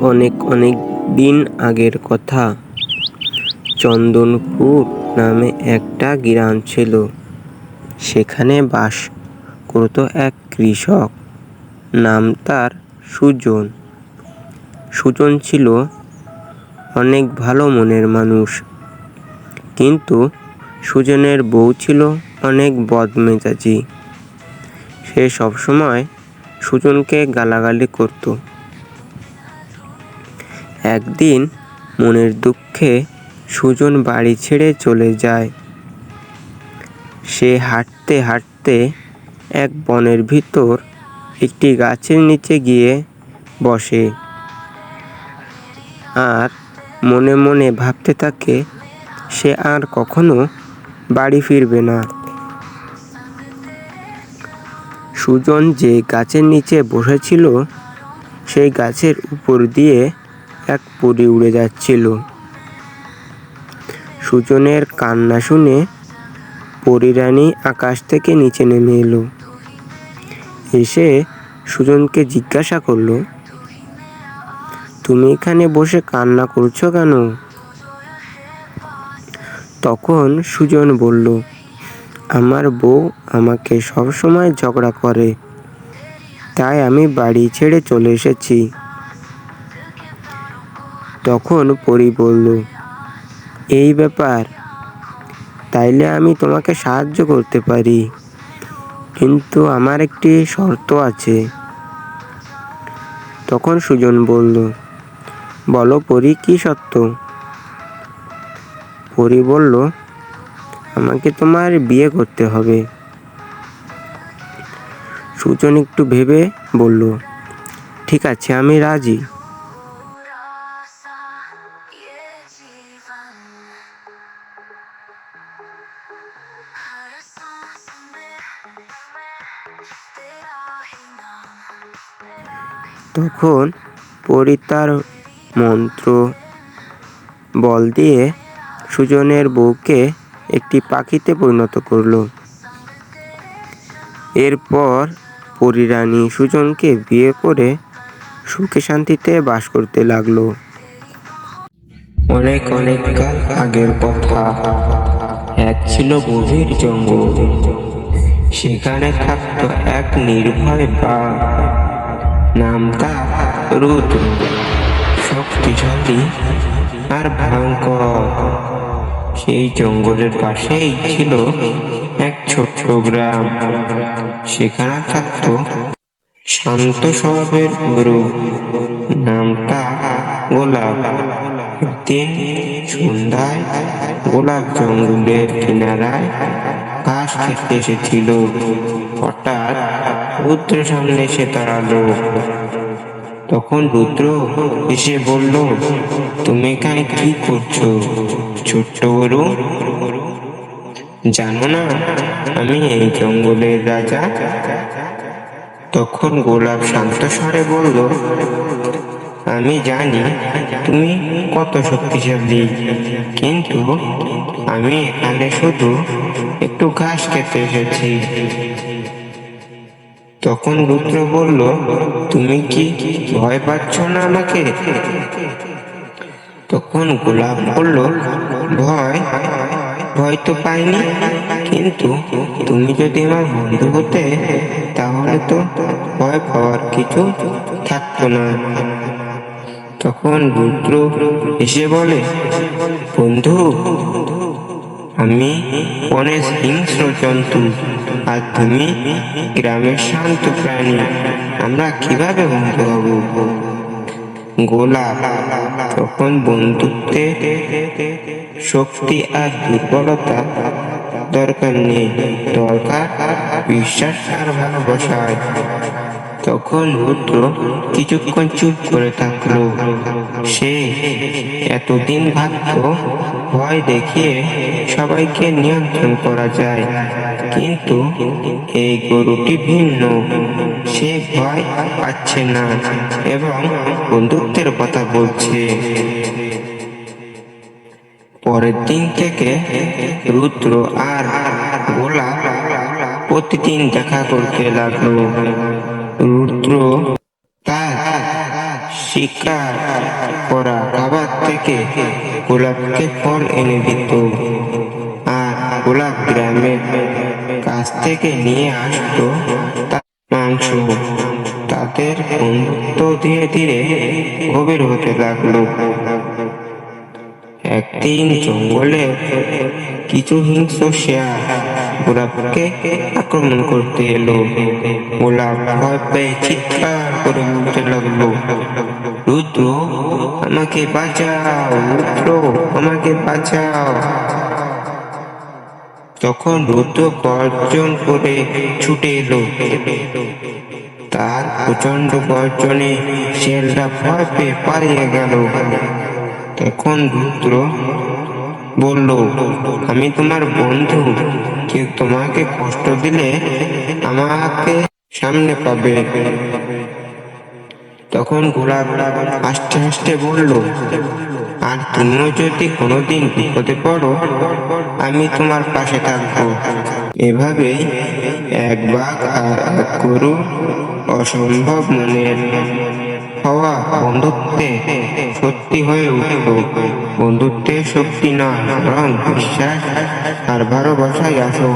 অনেক অনেক দিন আগের কথা। চন্দনপুর নামে একটা গ্রাম ছিল। সেখানে বাস করত এক কৃষক। নাম তার সুজন। সুজন ছিল অনেক ভালো মনের মানুষ। কিন্তু সুজনের বউ ছিল অনেক বদমেজাজি। সে সবসময় সুজনকে গালাগালি করত। একদিন মনের দুঃখে সুজন বাড়ি ছেড়ে চলে যায়। সে হাঁটতে হাঁটতে এক বনের ভিতর একটি গাছের নিচে গিয়ে বসে আর মনে মনে ভাবতে থাকে, সে আর কখনো বাড়ি ফিরবে না। সুজন যে গাছের নিচে বসেছিল, সেই গাছের উপর দিয়ে এক পরী উড়ে যাচ্ছিল। সুজনের কান্না শুনে পরিরানী আকাশ থেকে নিচে নেমে এলো। এসে সুজনকে জিজ্ঞাসা করল, তুমি এখানে বসে কান্না করছ কেন? তখন সুজন বলল, আমার বউ আমাকে সবসময় ঝগড়া করে, তাই আমি বাড়ি ছেড়ে চলে এসেছি। তখন পরি বলল, এই ব্যাপার, তাইলে আমি তোমাকে সাহায্য করতে পারি। কিন্তু আমার একটি শর্ত আছে। তখন সুজন বলল, বলো পরি, কি সত্য পরি বলল, আমাকে তোমার বিয়ে করতে হবে। সুজন একটু ভেবে বলল, ঠিক আছে, আমি রাজি। তখন পরি তার মন্ত্র বল দিয়ে সুজনের বউকে একটি পাখিতে পরিণত করল। এরপর পরিরানী সুজনকে বিয়ে করে সুখে শান্তিতে বাস করতে লাগল। অনেক অনেক কাল আগের কথা। এক ছিল গভীর জঙ্গল। সেখানে থাকতো এক নির্ভয় বাঘ। নাম তার রুদ্র শক্তিশালী আর ভয়ঙ্কর। সেই জঙ্গলের পাশেই ছিল এক ছোট্ট গ্রাম। সেখানে থাকতো শান্ত স্বভাবের গুরু। নামটা গোলাপ। একদিন সন্ধ্যায় গোলাপ জঙ্গলের কিনারায় ঘাস খেতে এসেছিল। হঠাৎ রুদ্র সামনে এসে দাঁড়াল। তখন রুদ্র এসে বলল, তুমি এখানে কি করছ, ছোট্ট গরু জানো না, আমি এই জঙ্গলের রাজা। তখন গোলাপ শান্ত স্বরে বলল, আমি জানি তুমি কত শক্তিশালী, কিন্তু আমি এখানে শুধু একটু ঘাস খেতে এসেছি। তখন রুদ্র বলল, তুমি কি ভয় পাচ্ছ না আমাকে? তখন গোলাপ বলল, ভয় ভয় তো পাইনি। কিন্তু তুমি যদি আমার বন্ধু হতে, তাহলে তো ভয় পাওয়ার কিছু থাকতো না। তখন রুদ্র এসে বলে, বন্ধু আমি অনেক হিংস্র জন্তু, আর তুমি গ্রামের শান্ত প্রাণী। আমরা কীভাবে বন্ধু হব? গোলাপ, তখন বন্ধুত্বে শক্তি আর দুর্বলতা দরকার নেই। দরকার বিশ্বাস আর ভালোবাসায় তখন রুদ্র কিছুক্ষণ চুপ করে থাকল। সে এতদিন ভাবত ভয় দেখিয়ে সবাইকে নিয়ন্ত্রণ করা যায়। কিন্তু এই গরুটি ভিন্ন। সে ভয় পাচ্ছে না এবং বন্ধুত্বের কথা বলছে। পরের দিন থেকে রুদ্র আর গোলা প্রতিদিন দেখা করতে লাগল। রুদ্র তার শিকার করা খাবার থেকে গোলাপকে ফল এনে দিত। আর গোলাপ গ্রামের কাছ থেকে নিয়ে আসতো মাংস। তাদের বন্ধুত্ব ধীরে ধীরে গভীর হতে লাগল। একদিন জঙ্গলে কিছু হিংস্র শেয়াল গোলাপকে আক্রমণ করতে এলো। গোলাপ ভয় পেয়ে চিৎকার করে বলতে লাগল। রুদ্র, আমাকে বাঁচাও, রুদ্র, আমাকে বাঁচাও। তখন রুদ্র গর্জন করে ছুটে এলো। তার প্রচণ্ড গর্জনে শেলটা ভয় পেয়ে পালিয়ে গেল। তখন রুদ্র বলল, আমি তোমার বন্ধু। কেউ তোমাকে কষ্ট দিলে আমাকে সামনে পাবে। তখন গোলাপ হাসতে হাসতে বলল, আর তুমিও যদি কোনোদিন বিপদে পড়ো, আমি তোমার পাশে থাকব। এভাবেই এক বাঘ আর এক গরু অসম্ভব মনের হওয়া বন্ধুত্বে সত্যি হয়ে উঠল বন্ধুত্বের শক্তি না বরং বিশ্বাস আর ভালোবাসায় আসো